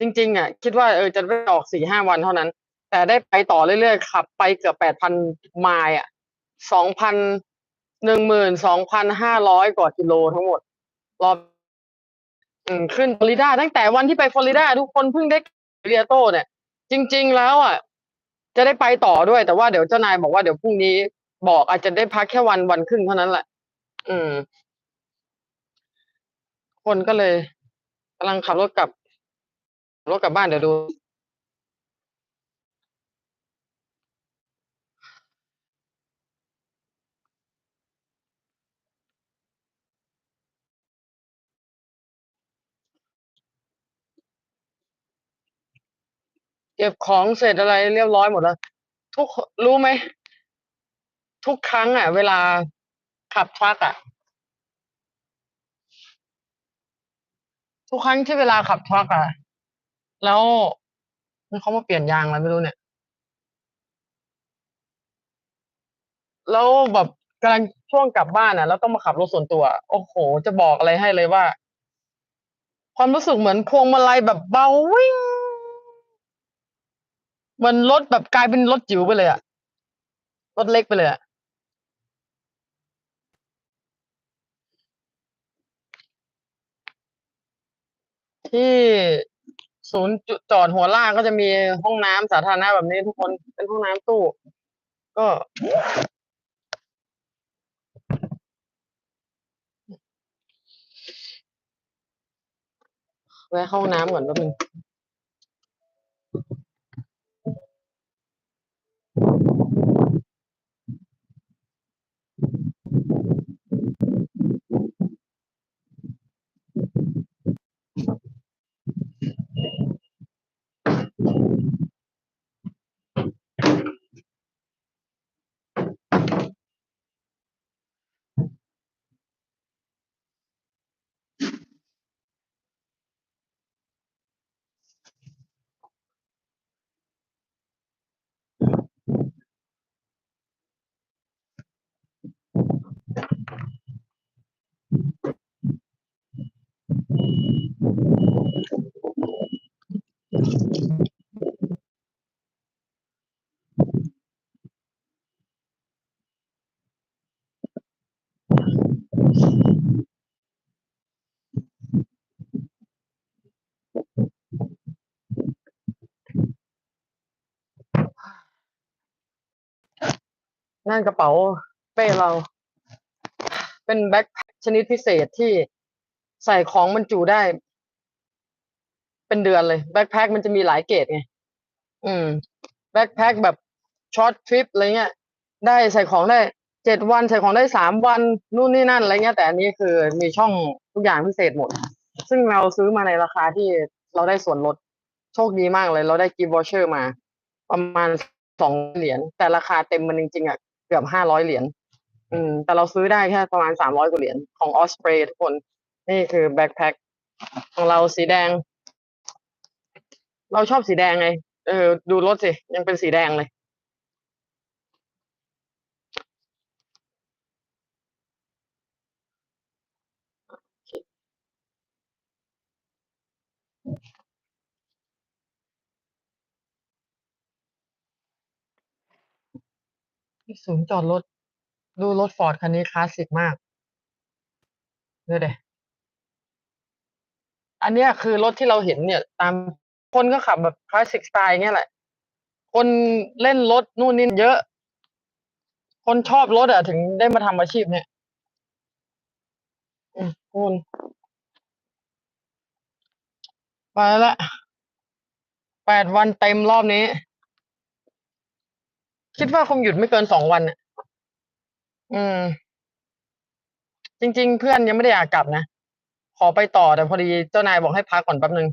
จริง ๆอะคิดว่าเออจะได้ออกสี่ห้าวันเท่านั้น แต่ได้ไปต่อเรื่อยๆขับไปเกือบแปดพันไมล์อะสองพันหนึ่งหมื่นสองพันห้าร้อยกว่ากิโลทั้งหมด รอบขึ้นฟลอริดาตั้งแต่วันที่ไปฟลอริดาทุกคนเพิ่งได้เรียโตเนี่ย จริง ๆ แล้วอะจะได้ไปต่อด้วย แต่ว่าเดี๋ยวเจ้านายบอกว่าเดี๋ยวพรุ่งนี้บอกอาจจะได้พักแค่วันวันครึ่งเท่านั้นแหละ อืม คนก็เลยกำลังขับรถกลับ รถกลับบ้านเดี๋ยวดู เก็บของเสร็จอะไรเรียบร้อยหมดแล้ว ทุกรู้ไหม ทุกครั้งอะ เวลาขับทรัคอะ ทุกครั้งที่เวลาขับทรัคอะ แล้วเขามาเปลี่ยนยางอะไรไม่รู้เนี่ย แล้วแบบกำลังช่วงกลับบ้านอะ แล้วต้องมาขับรถส่วนตัว โอ้โห จะบอกอะไรให้เลยว่า ความรู้สึกเหมือนพวงมาลัยแบบเบาวิ่งเหมือนรถแบบกลายเป็นรถจิ๋วไปเลยอะรถเล็กไปเลยอะที่ ศูนย์จุดจอดหัวลากก็จะมีห้องน้ำสาธารณะแบบนี้ทุกคนเป็นห้องน้ำตู้ ก็แวะห้องน้ำก่อนแป๊บนึง นั่นกระเป๋าเป้เรา เป็นแบ็คแพคชนิดพิเศษที่ใส่ของบรรจุได้ เป็นเดือนเลยแบ็คแพ็คมันจะมีหลายเกรดไงอืมแบ็คแพ็คแบบช็อตทริปอะไรเงี้ย ได้ใส่ของได้เจ็ดวันใส่ของได้สามวันนู่นนี่นั่นอะไรเงี้ยแต่อันนี้คือมีช่องทุกอย่างพิเศษหมด ซึ่งเราซื้อมาในราคาที่เราได้ส่วนลดโชคดีมากเลย เราได้กิฟต์วอเชอร์มา ประมาณสองเหรียญแต่ราคาเต็มมันจริงๆอะ เกือบห้าร้อยเหรียญอืม แต่เราซื้อได้แค่ประมาณสามร้อยกว่าเหรียญของออสเปรย์ทุกคน นี่คือแบ็คแพ็คของเราสีแดง เราชอบสีแดงไง เออ ดูรถสิ ยังเป็นสีแดงเลย ศูนย์จอดรถ ดูรถฟอร์ดคันนี้คลาสสิกมากเดูดิอันเนี้ยคือรถที่เราเห็นเนี่ย ตามคนก็ขับแบบคลาสสิกสไตล์เงี้ยแหละ คนเล่นรถนู่นนี่เยอะ คนชอบรถอะถึงได้มาทำอาชีพเนี่ยอืมคุณไปและแปดวันเต็มรอบนี้ คิดว่าคงหยุดไม่เกินสองวันอะ อืม จริง ๆ เพื่อนยังไม่ได้อยากกลับนะ ขอไปต่อแต่พอดีเจ้านายบอกให้พักก่อนแป๊บนึง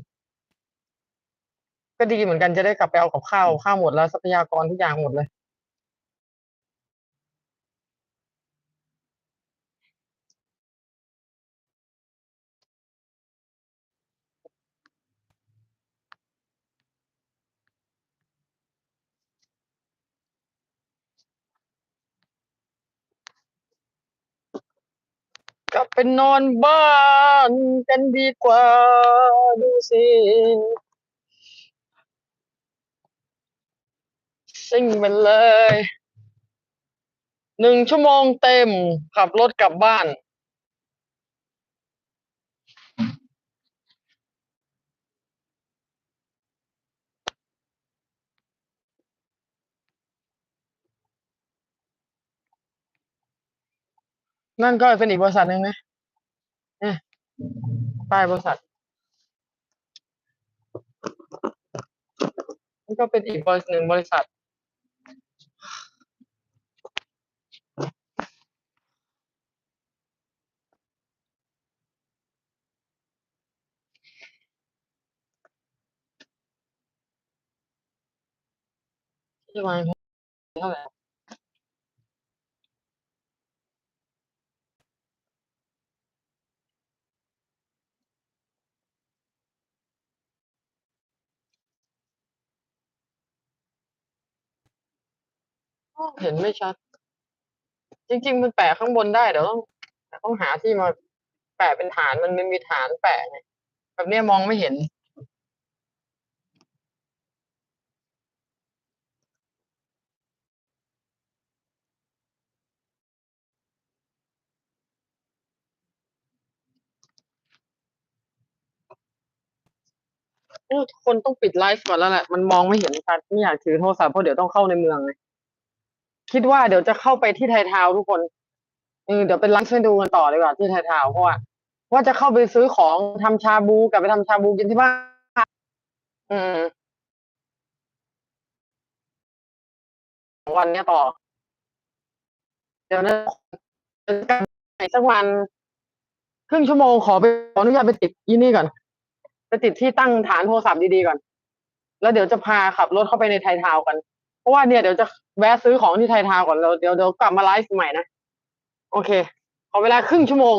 ก็ดีเหมือนกันจะได้กลับไปเอากับข้าว ข้าวหมดแล้วทรัพยากรทุกอย่างหมดเลย กลับเป็นนอนบ้านกันดีกว่าดูสิซิ่งไปเลย หนึ่งชั่วโมงเต็มขับรถกลับบ้าน นั่นก็เป็นอีกบริษัทหนึ่งนะเนี่ยป้ายบริษัทนี่ก็เป็นอีกบริษัทหนึ่งบริษัท ที่วางเท่าไหร่ เห็นไม่ชัด จริง ๆ มันแปะข้างบนได้เดี๋ยวต้องต้องหาที่มาแปะเป็นฐานมันไม่มีฐานแปะไงแบบเนี้ยมองไม่เห็น คนต้องปิดไลฟ์ก่อนแล้วแหละ มันมองไม่เห็นชัดไม่อยากถือโทรศัพท์เพราะเดี๋ยวต้องเข้าในเมืองเลย คิดว่าเดี๋ยวจะเข้าไปที่ไทยทาวทุกคนเออเดี๋ยวเป็นไลฟ์ให้ดูกันต่อดีกว่าที่ไทยทาวเพราะว่าว่าจะเข้าไปซื้อของทำชาบูกลับไปทำชาบูกินที่บ้านอืมวันเนี้ยต่อ เดี๋ยวนะเจอกันใหม่สักวัน ครึ่งชั่วโมงขอไปขออนุญาตไปติดยี่นี่ก่อน ไปติดที่ตั้งฐานโทรศัพท์ดีๆก่อน แล้วเดี๋ยวจะพาขับรถเข้าไปในไทยทาวกัน ราะว่าเนี่ยเดี๋ยวจะแวะซื้อของที่ไทยทาวก่อนเราเดี๋ยวเดี๋ยวกลับมาไลฟ์ใหม่นะ โอเค ขอเวลาครึ่งชั่วโมง